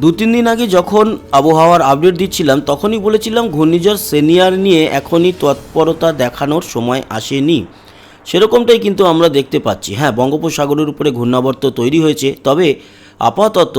দু তিন দিন আগে যখন আবহাওয়ার আপডেট দিচ্ছিলাম, তখনই বলেছিলাম ঘূর্ণিঝড় সিনিয়র নিয়ে এখনই তৎপরতা দেখানোর সময় আসেনি। সেরকমটাই কিন্তু আমরা দেখতে পাচ্ছি। হ্যাঁ বঙ্গোপসাগরের উপরে ঘূর্ণাবর্ত তৈরি হয়েছে। তবে আপাতত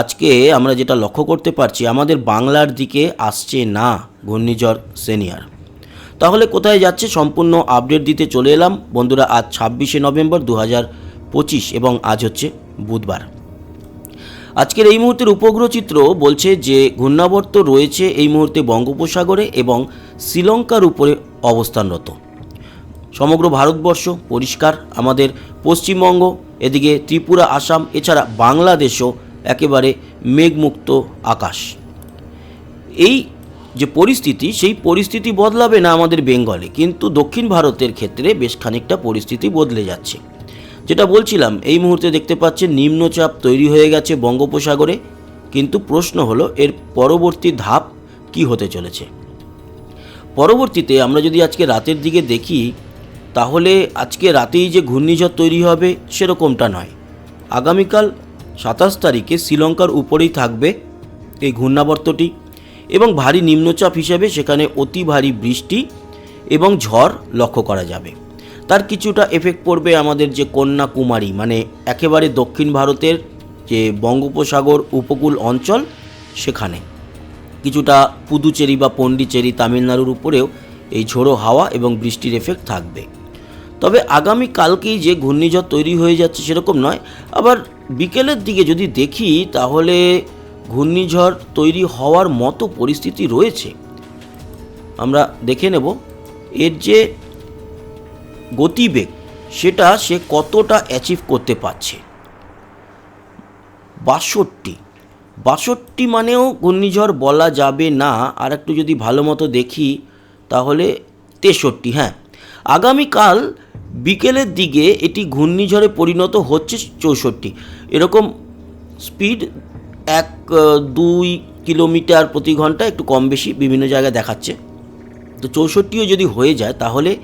আজকে আমরা যেটা লক্ষ্য করতে পারছি, আমাদের বাংলার দিকে আসছে না ঘূর্ণিঝড় সিনিয়র। তাহলে কোথায় যাচ্ছে সম্পূর্ণ আপডেট দিতে চলে এলাম। বন্ধুরা, আজ ছাব্বিশে নভেম্বর দু পঁচিশ এবং আজ হচ্ছে বুধবার। আজকের এই মুহূর্তের উপগ্রহ চিত্র বলছে যে ঘূর্ণাবর্ত রয়েছে এই মুহূর্তে বঙ্গোপসাগরে এবং শ্রীলঙ্কার উপরে অবস্থানরত। সমগ্র ভারতবর্ষ পরিষ্কার, আমাদের পশ্চিমবঙ্গ, এদিকে ত্রিপুরা, আসাম, এছাড়া বাংলাদেশও একেবারে মেঘমুক্ত আকাশ। এই যে পরিস্থিতি, সেই পরিস্থিতি বদলাবে না আমাদের বেঙ্গলে, কিন্তু দক্ষিণ ভারতের ক্ষেত্রে বেশ খানিকটা পরিস্থিতি বদলে যাচ্ছে। যেটা বলছিলাম, এই মুহূর্তে দেখতে পাচ্ছেন নিম্নচাপ তৈরি হয়ে গেছে বঙ্গোপসাগরে। কিন্তু প্রশ্ন হলো, এর পরবর্তী ধাপ কি হতে চলেছে? পরবর্তীতে আমরা যদি আজকে রাতের দিকে দেখি, তাহলে আজকে রাতেই যে ঘূর্ণিঝড় তৈরি হবে, সেরকমটা নয়। আগামীকাল সাতাশ তারিখে শ্রীলঙ্কার উপরেই থাকবে এই ঘূর্ণাবর্তটি এবং ভারী নিম্নচাপ হিসেবে সেখানে অতি ভারী বৃষ্টি এবং ঝড় লক্ষ্য করা যাবে। তার কিছুটা এফেক্ট পড়বে আমাদের যে কন্যাকুমারী মানে একেবারে দক্ষিণ ভারতের যে বঙ্গোপসাগর উপকূল অঞ্চল সেখানে। কিছুটা পুদুচেরি বা পন্ডিচেরি তামিলনাড়ুর উপরেও এই ঝোড়ো হাওয়া এবং বৃষ্টির এফেক্ট থাকবে। তবে আগামী কালকেই যে ঘূর্ণিঝড় তৈরি হয়ে যাচ্ছে সেরকম নয়। আবার বিকেলের দিকে যদি দেখি, তাহলে ঘূর্ণিঝড় তৈরি হওয়ার মতো পরিস্থিতি রয়েছে। আমরা দেখে নেব। এর যে গতিবেগ সেটা সে কতটা অ্যাচিভ করতে পারছে। বাষট্টি। বাষট্টি মানেও ঘূর্ণিঝড় বলা যাবে না। আর একটু যদি ভালো মতো দেখি, তাহলে তেষট্টি হ্যাঁ। আগামীকাল বিকেলের দিকে এটি ঘূর্ণিঝড়ে পরিণত হচ্ছে চৌষট্টি। এরকম স্পিড এক, দুই কিলোমিটার প্রতি ঘণ্টা একটু কম বেশি বিভিন্ন জায়গায় দেখাচ্ছে। তো চৌষট্টিও যদি হয়ে যায়, তাহলে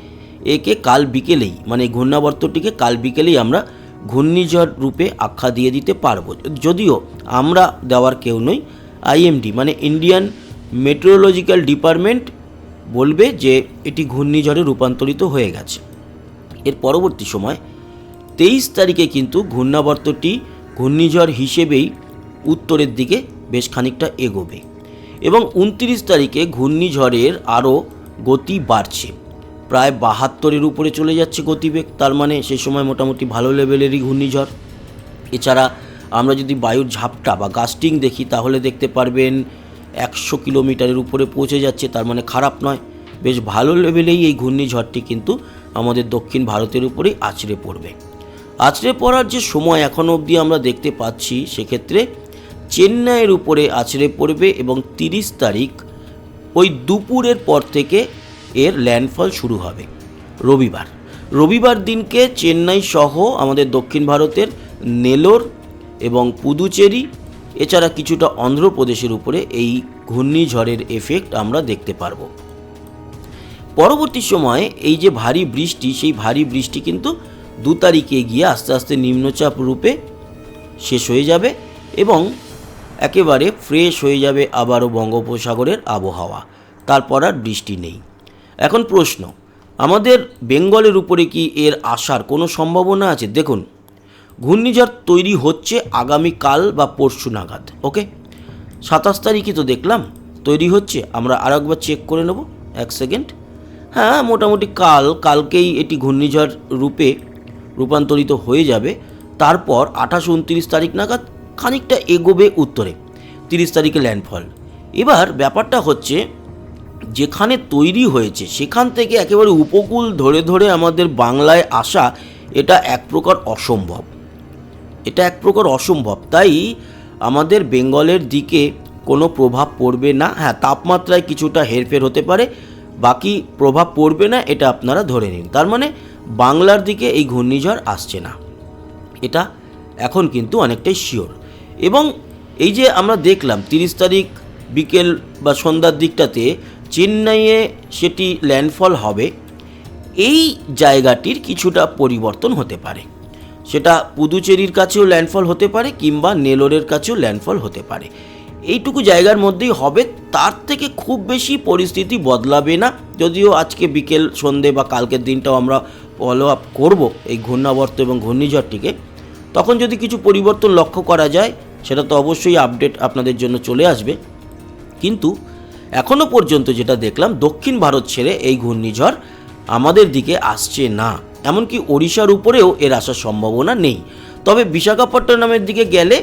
একে কাল বিকেলেই মানে ঘূর্ণাবর্তটিকে কাল বিকেলেই আমরা ঘূর্ণিঝড় রূপে আখ্যা দিয়ে দিতে পারব। যদিও আমরা দেওয়ার কেউ নই, আইএমডি মানে ইন্ডিয়ান মেট্রোলজিক্যাল ডিপার্টমেন্ট বলবে যে এটি ঘূর্ণিঝড়ে রূপান্তরিত হয়ে গেছে। এর পরবর্তী সময়, তেইশ তারিখে কিন্তু ঘূর্ণাবর্তটি ঘূর্ণিঝড় হিসেবেই উত্তরের দিকে বেশ খানিকটা এগোবে এবং উনত্রিশ তারিখে ঘূর্ণিঝড়ের আরও গতি বাড়ছে। প্রায় বাহাত্তরের উপরে চলে যাচ্ছে গতিবেগ। তার মানে সেই সময় মোটামুটি ভালো লেভেলেরই ঘূর্ণিঝড়। এছাড়া আমরা যদি বায়ুর ঝাপটা বা গাস্টিং দেখি, তাহলে দেখতে পারবেন একশো কিলোমিটারের উপরে পৌঁছে যাচ্ছে। তার মানে খারাপ নয়। বেশ ভালো লেভেলেই এই ঘূর্ণিঝড়টি কিন্তু আমাদের দক্ষিণ ভারতের উপরেই আছড়ে পড়বে। আছড়ে পড়ার যে সময় এখনও অবধি আমরা দেখতে পাচ্ছি, সেক্ষেত্রে চেন্নাইয়ের উপরে আছড়ে পড়বে এবং তিরিশ তারিখ ওই দুপুরের পর থেকে এর ল্যান্ডফল শুরু হবে রবিবার। রবিবার দিনকে চেন্নাই সহ আমাদের দক্ষিণ ভারতের নেলোর এবং পুদুচেরি, এছাড়া কিছুটা অন্ধ্রপ্রদেশের উপরে এই ঘূর্ণিঝড়ের এফেক্ট আমরা দেখতে পারব। পরবর্তী সময়ে এই যে ভারী বৃষ্টি, সেই ভারী বৃষ্টি কিন্তু দু তারিখে গিয়ে আস্তে আস্তে নিম্নচাপ রূপে শেষ হয়ে যাবে এবং একেবারে ফ্রেশ হয়ে যাবে আবারও বঙ্গোপসাগরের আবহাওয়া। তারপর আর বৃষ্টি নেই। এখন প্রশ্ন, আমাদের বেঙ্গলের উপরে কি এর আসার কোনো সম্ভাবনা আছে? দেখুন, ঘূর্ণিঝড় তৈরি হচ্ছে আগামীকাল বা পরশু নাগাদ, ওকে? সাতাশ তারিখই তো দেখলাম, তৈরি হচ্ছে, আমরা আর একবার চেক করে নেব, এক সেকেন্ড হ্যাঁ মোটামুটি কাল, কালকেই এটি ঘূর্ণিঝড় রূপে রূপান্তরিত হয়ে যাবে, তারপর আঠাশ উনত্রিশ তারিখ নাগাদ খানিকটা এগোবে উত্তরে, তিরিশ তারিখে ল্যান্ডফল এবার ব্যাপারটা হচ্ছে যেখানে তৈরি হয়েছে, সেখান থেকে একেবারে উপকূল ধরে ধরে আমাদের বাংলায় আসা, এটা এক প্রকার অসম্ভব। এটা এক প্রকার অসম্ভব। তাই আমাদের বেঙ্গলের দিকে কোনো প্রভাব পড়বে না। হ্যাঁ তাপমাত্রায় কিছুটা হেরফের হতে পারে, বাকি প্রভাব পড়বে না, এটা আপনারা ধরে নিন। তার মানে বাংলার দিকে এই ঘূর্ণিঝড় আসছে না। এটা এখন কিন্তু অনেকটাই শিওর এবং এই যে আমরা দেখলাম তিরিশ তারিখ বিকেল বা সন্ধ্যার দিকটাতে চেন্নাইয়ে সেটি ল্যান্ডফল হবে, এই জায়গাটির কিছুটা পরিবর্তন হতে পারে। সেটা পুদুচেরির কাছেও ল্যান্ডফল হতে পারে কিংবা নেলোরের কাছেও ল্যান্ডফল হতে পারে। এইটুকু জায়গার মধ্যেই হবে, তার থেকে খুব বেশি পরিস্থিতি বদলাবে না। যদিও আজকে বিকেল, সন্ধে বা কালকের দিনটাও আমরা ফলো আপ করব এই ঘূর্ণাবর্ত এবং ঘূর্ণিঝড়টিকে। তখন যদি কিছু পরিবর্তন লক্ষ্য করা যায়, সেটা তো অবশ্যই আপডেট আপনাদের জন্য চলে আসবে। কিন্তু এখনও পর্যন্ত যেটা দেখলাম, দক্ষিণ ভারত ছেড়ে এই ঘূর্ণিঝড় আমাদের দিকে আসছে না। এমনকি ওড়িশার উপরেও এর আসার সম্ভাবনা নেই। তবে বিশাখাপট্টনমের দিকে গেলে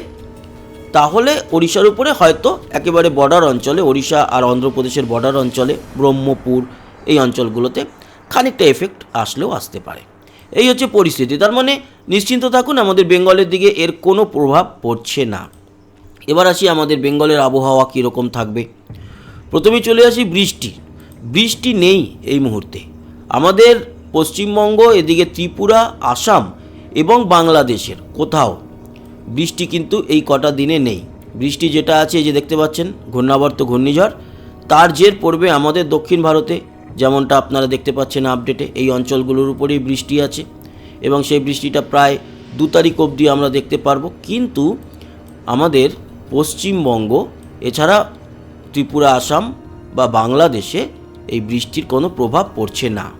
তাহলে ওড়িশার উপরে হয়তো একেবারে বর্ডার অঞ্চলে, ওড়িশা আর অন্ধ্রপ্রদেশের বর্ডার অঞ্চলে, ব্রহ্মপুর এই অঞ্চলগুলোতে খানিকটা এফেক্ট আসলেও আসতে পারে। এই হচ্ছে পরিস্থিতি। তার মানে নিশ্চিন্ত থাকুন, আমাদের বেঙ্গলের দিকে এর কোনো প্রভাব পড়ছে না। এবার আসি আমাদের বেঙ্গলের আবহাওয়া কীরকম থাকবে। প্রথমে চলে আসি বৃষ্টি। বৃষ্টি নেই এই মুহূর্তে। আমাদের পশ্চিমবঙ্গ, এদিকে ত্রিপুরা, আসাম এবং বাংলাদেশের কোথাও বৃষ্টি কিন্তু এই কটা দিনে নেই। বৃষ্টি যেটা আছে যে দেখতে পাচ্ছেন, ঘূর্ণাবর্ত ঘূর্ণিঝড়। তার জের পড়বে আমাদের দক্ষিণ ভারতে, যেমনটা আপনারা দেখতে পাচ্ছেন আপডেটে, এই অঞ্চলগুলোর উপরেই বৃষ্টি আছে এবং সেই বৃষ্টিটা প্রায় দু তারিখ অবধি আমরা দেখতে পারব। কিন্তু আমাদের পশ্চিমবঙ্গ, এছাড়া ত্রিপুরা, আসাম বা বাংলাদেশে এই বৃষ্টির কোনো প্রভাব পড়ছে না।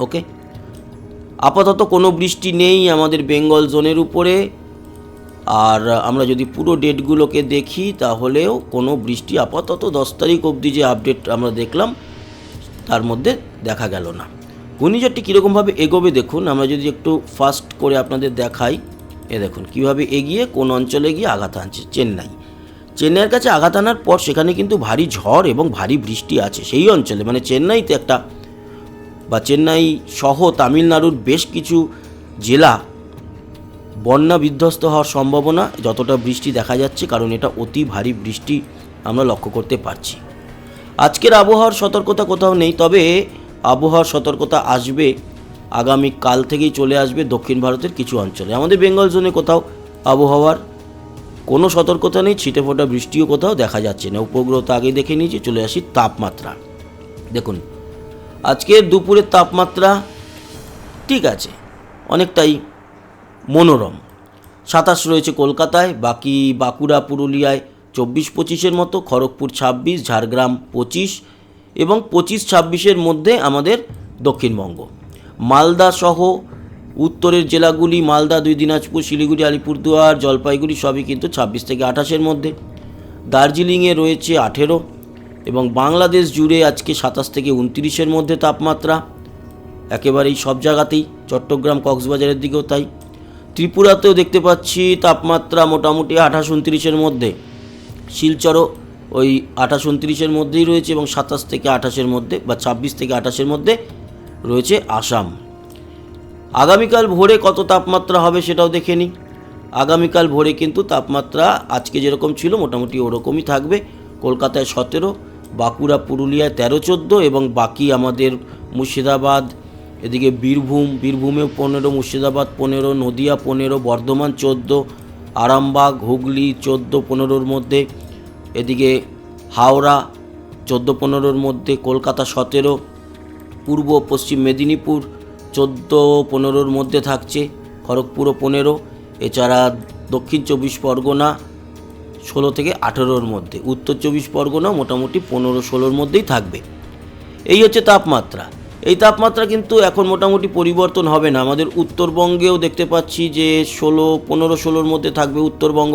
ওকে? আপাতত কোনো বৃষ্টি নেই আমাদের বেঙ্গল জোনের উপরে। আর আমরা যদি পুরো ডেটগুলোকে দেখি, তাহলেও কোনো বৃষ্টি আপাতত দশ তারিখ অবধি যে আপডেট আমরা দেখলাম, তার মধ্যে দেখা গেল না। ঘূর্ণিঝড়টি কীরকমভাবে এগোবে দেখুন, আমরা যদি একটু ফাস্ট করে আপনাদের দেখাই। এ দেখুন, কীভাবে এগিয়ে কোন অঞ্চলে গিয়ে আঘাত আনছে চেন্নাই। চেন্নাইয়ের কাছে আঘাত আনার পর সেখানে কিন্তু ভারী ঝড় এবং ভারী বৃষ্টি আছে। সেই অঞ্চলে মানে চেন্নাইতে একটা বা চেন্নাই সহ তামিলনাড়ুর বেশ কিছু জেলা বন্যা বিধ্বস্ত হওয়ার সম্ভাবনা যতটা বৃষ্টি দেখা যাচ্ছে, কারণ এটা অতি ভারী বৃষ্টি আমরা লক্ষ্য করতে পারছি। আজকের আবহাওয়ার সতর্কতা কোথাও নেই, তবে আবহাওয়ার সতর্কতা আসবে আগামী কাল থেকেই চলে আসবে দক্ষিণ ভারতের কিছু অঞ্চলে। আমাদের বেঙ্গল জোনে কোথাও আবহাওয়ার কোনো সতর্কতা নেই, ছিটে ফোটা বৃষ্টিও কোথাও দেখা যাচ্ছে না। উপগ্রহ তো আগেই দেখে নিয়েছি, চলে আসি তাপমাত্রা। দেখুন আজকের দুপুরের তাপমাত্রা ঠিক আছে, অনেকটাই মনোরম। সাতাশ রয়েছে কলকাতায়, বাকি বাঁকুড়া, পুরুলিয়ায় চব্বিশ পঁচিশের মতো, খড়গপুর ছাব্বিশ, ঝাড়গ্রাম পঁচিশ এবং পঁচিশ ছাব্বিশের মধ্যে আমাদের দক্ষিণবঙ্গ। মালদা সহ উত্তরের জেলাগুলি, মালদা, দুই দিনাজপুর, শিলিগুড়ি, আলিপুরদুয়ার, জলপাইগুড়ি সবই কিন্তু ছাব্বিশ থেকে আঠাশের মধ্যে। দার্জিলিংয়ে রয়েছে আঠেরো এবং বাংলাদেশ জুড়ে আজকে সাতাশ থেকে উনত্রিশের মধ্যে তাপমাত্রা। একেবারেই সব জায়গাতেই, চট্টগ্রাম, কক্সবাজারের দিকেও তাই। ত্রিপুরাতেও দেখতে পাচ্ছি তাপমাত্রা মোটামুটি আঠাশ উনত্রিশের মধ্যে। শিলচরও ওই আঠাশ উনত্রিশের মধ্যেই রয়েছে এবং সাতাশ থেকে আঠাশের মধ্যে বা ছাব্বিশ থেকে আঠাশের মধ্যে রয়েছে আসাম। আগামীকাল ভোরে কত তাপমাত্রা হবে সেটাও দেখে নিই। আগামীকাল ভোরে কিন্তু তাপমাত্রা আজকে যেরকম ছিল, মোটামুটি ওরকমই থাকবে। কলকাতায় সতেরো, বাঁকুড়া, পুরুলিয়ায় তেরো, চোদ্দ এবং বাকি আমাদের মুর্শিদাবাদ, এদিকে বীরভূম, বীরভূমেও পনেরো, মুর্শিদাবাদ পনেরো, নদিয়া পনেরো, বর্ধমান চোদ্দ, আরামবাগ, হুগলি চোদ্দ, পনেরোর মধ্যে, এদিকে হাওড়া চোদ্দ, পনেরোর মধ্যে, কলকাতা সতেরো, পূর্ব পশ্চিম মেদিনীপুর চোদ্দ পনেরোর মধ্যে থাকছে খড়গপুরও পনেরো। এছাড়া দক্ষিণ চব্বিশ পরগনা ষোলো থেকে আঠেরোর মধ্যে, উত্তর চব্বিশ পরগনা মোটামুটি পনেরো ষোলোর মধ্যেই থাকবে। এই হচ্ছে তাপমাত্রা। এই তাপমাত্রা কিন্তু এখন মোটামুটি পরিবর্তন হবে না। আমাদের উত্তরবঙ্গেও দেখতে পাচ্ছি যে ষোলো, পনেরো, ষোলোর মধ্যে থাকবে উত্তরবঙ্গ।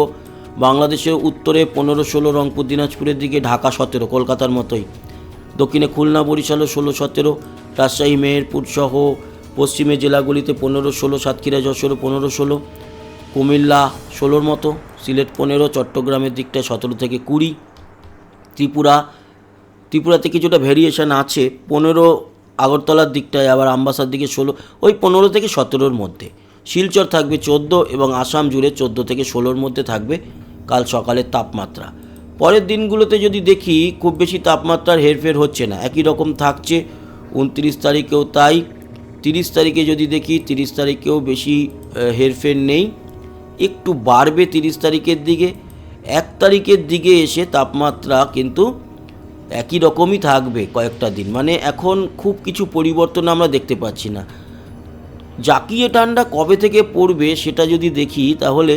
বাংলাদেশের উত্তরে পনেরো, ষোলো, রংপুর, দিনাজপুরের দিকে ঢাকা সতেরো, কলকাতার মতোই। দক্ষিণে খুলনা, বরিশালও ষোলো, সতেরো। রাজশাহী, মেহেরপুর সহ পশ্চিমের জেলাগুলিতে পনেরো ষোলো, সাতক্ষীরা, যশোর পনেরো ষোলো, কুমিল্লা ষোলোর মতো, সিলেট পনেরো, চট্টগ্রামের দিকটায় সতেরো থেকে কুড়ি, ত্রিপুরা, ত্রিপুরাতে কিছুটা ভেরিয়েশন আছে, পনেরো আগরতলার দিকটায়, আবার আম্বাসার দিকে ষোলো, ওই পনেরো থেকে সতেরোর মধ্যে। শিলচর থাকবে চোদ্দ এবং আসাম জুড়ে চোদ্দ থেকে ষোলোর মধ্যে থাকবে কাল সকালের তাপমাত্রা। পরের দিনগুলোতে যদি দেখি, খুব বেশি তাপমাত্রার হেরফের হচ্ছে না। একই রকম থাকছে, উনত্রিশ তারিখেও তাই। তিরিশ তারিখে যদি দেখি, তিরিশ তারিখেও বেশি হেরফের নেই। একটু বাড়বে তিরিশ তারিখের দিকে। এক তারিখের দিকে এসে তাপমাত্রা কিন্তু একই রকমই থাকবে কয়েকটা দিন। মানে এখন খুব কিছু পরিবর্তন আমরা দেখতে পাচ্ছি না। জাকিয়ে ঠান্ডা কবে থেকে পড়বে সেটা যদি দেখি, তাহলে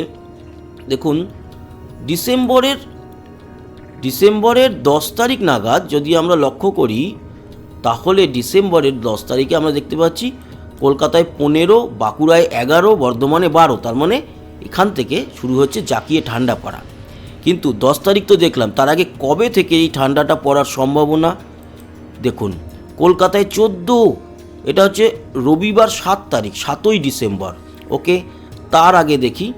দেখুন, ডিসেম্বরের ডিসেম্বরের দশ তারিখ নাগাদ যদি আমরা লক্ষ্য করি তাহলে ডিসেম্বরের দশ তারিখে আমরা দেখতে পাচ্ছি কলকাতায় পনেরো, বাঁকুড়ায় এগারো, বর্ধমানে বারো, তার মানে এখান থেকে শুরু হচ্ছে জাকিয়ে ঠান্ডা পড়া। কিন্তু দশ তারিখ তো দেখলাম, তার আগে কবে থেকে এই ঠান্ডাটা পড়ার সম্ভাবনা? দেখুন, কলকাতায় চোদ্দ, এটা হচ্ছে রবিবার সাত তারিখ, সাতই ডিসেম্বর, ওকে? তার আগে দেখি,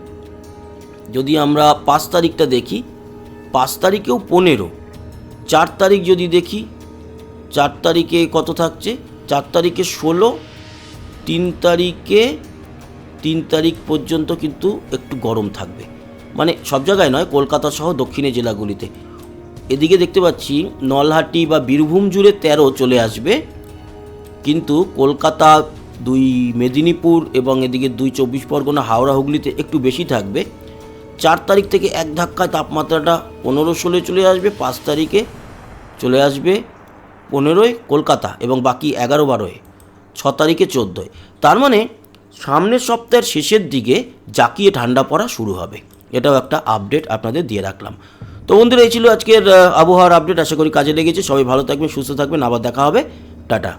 যদি আমরা পাঁচ তারিখটা দেখি, পাঁচ তারিখেও পনেরো, চার তারিখ যদি দেখি চার তারিখে কত থাকছে? চার তারিখে ষোলো, তিন তারিখে, তিন তারিখ পর্যন্ত কিন্তু একটু গরম থাকবে। মানে সব জায়গায় নয়, কলকাতা সহ দক্ষিণের জেলাগুলিতে। এদিকে দেখতে পাচ্ছি নলহাটি বা বীরভূম জুড়ে তেরো চলে আসবে। কিন্তু কলকাতা দুই মেদিনীপুর এবং এদিকে দুই চব্বিশ পরগনা, হাওড়া, হুগলিতে একটু বেশি থাকবে। চার তারিখ থেকে এক ধাক্কায় তাপমাত্রাটা পনেরো, ষোলো চলে আসবে, পাঁচ তারিখে চলে আসবে। পনেরোয় কলকাতা এবং বাকি এগারো বারোয়, ছ তারিখে চোদ্দোয়। তার মানে সামনের সপ্তাহের শেষের দিকে জাকিয়ে ঠান্ডা পড়া শুরু হবে। এটাও একটা আপডেট আপনাদের দিয়ে রাখলাম। তো বন্ধুরা, এই ছিল আজকের আবহাওয়ার আপডেট আশা করি কাজে লেগেছে। সবাই ভালো থাকবেন, সুস্থ থাকবেন। আবার দেখা হবে। টাটা।